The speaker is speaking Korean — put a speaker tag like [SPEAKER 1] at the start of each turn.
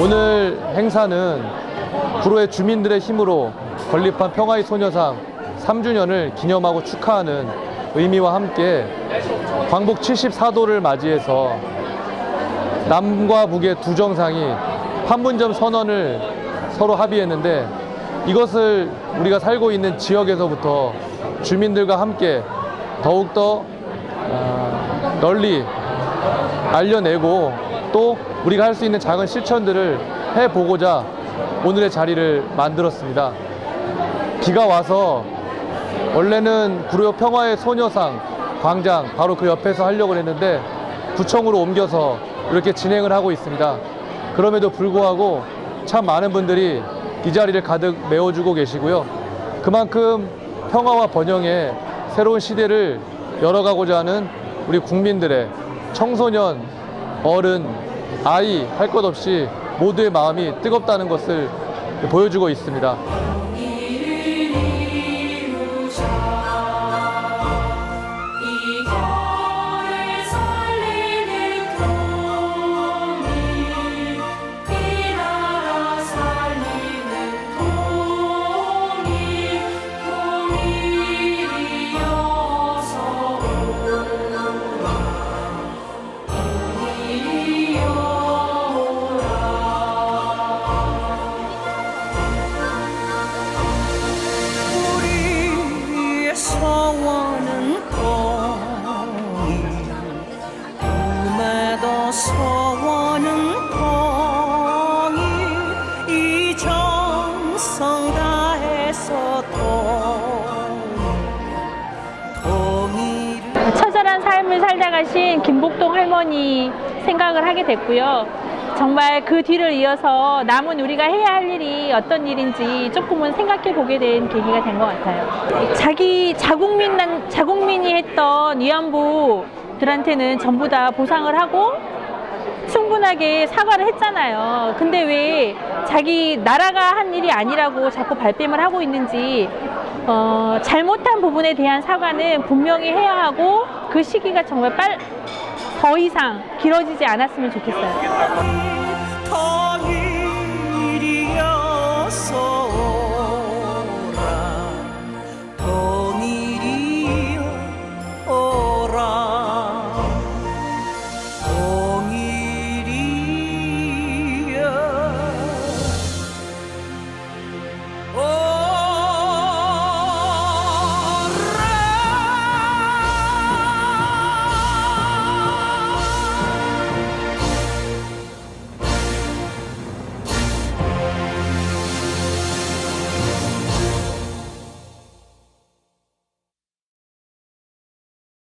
[SPEAKER 1] 오늘 행사는 구로의 주민들의 힘으로 건립한 평화의 소녀상 3주년을 기념하고 축하하는 의미와 함께 광복 74도를 맞이해서 남과 북의 두 정상이 판문점 선언을 서로 합의했는데 이것을 우리가 살고 있는 지역에서부터 주민들과 함께 더욱더 아, 널리 알려내고 또 우리가 할 수 있는 작은 실천들을 해보고자 오늘의 자리를 만들었습니다. 비가 와서 원래는 구로역 평화의 소녀상 광장 바로 그 옆에서 하려고 했는데 구청으로 옮겨서 이렇게 진행을 하고 있습니다. 그럼에도 불구하고 참 많은 분들이 이 자리를 가득 메워주고 계시고요. 그만큼 평화와 번영의 새로운 시대를 열어가고자 하는 우리 국민들의 청소년, 어른, 아이 할 것 없이 모두의 마음이 뜨겁다는 것을 보여주고 있습니다.
[SPEAKER 2] 소원은 통일 이 정성 다해서 통일
[SPEAKER 3] 처절한 삶을 살다 가신 김복동 할머니 생각을 하게 됐고요. 정말 그 뒤를 이어서 남은 우리가 해야 할 일이 어떤 일인지 조금은 생각해 보게 된 계기가 된 것 같아요. 자기 자국민, 난- 자국민이 했던 위안부 들한테는 전부 다 보상을 하고 충분하게 사과를 했잖아요. 근데 왜 자기 나라가 한 일이 아니라고 자꾸 발뺌을 하고 있는지 어, 잘못한 부분에 대한 사과는 분명히 해야 하고 그 시기가 정말 빨, 더 이상 길어지지 않았으면 좋겠어요.